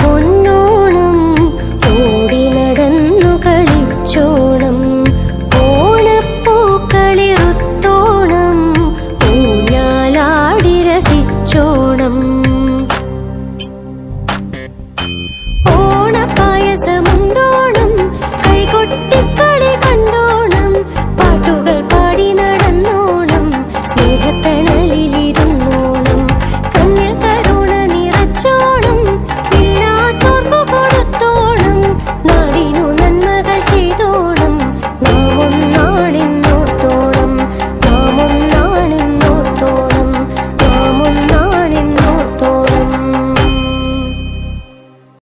പൊന്നു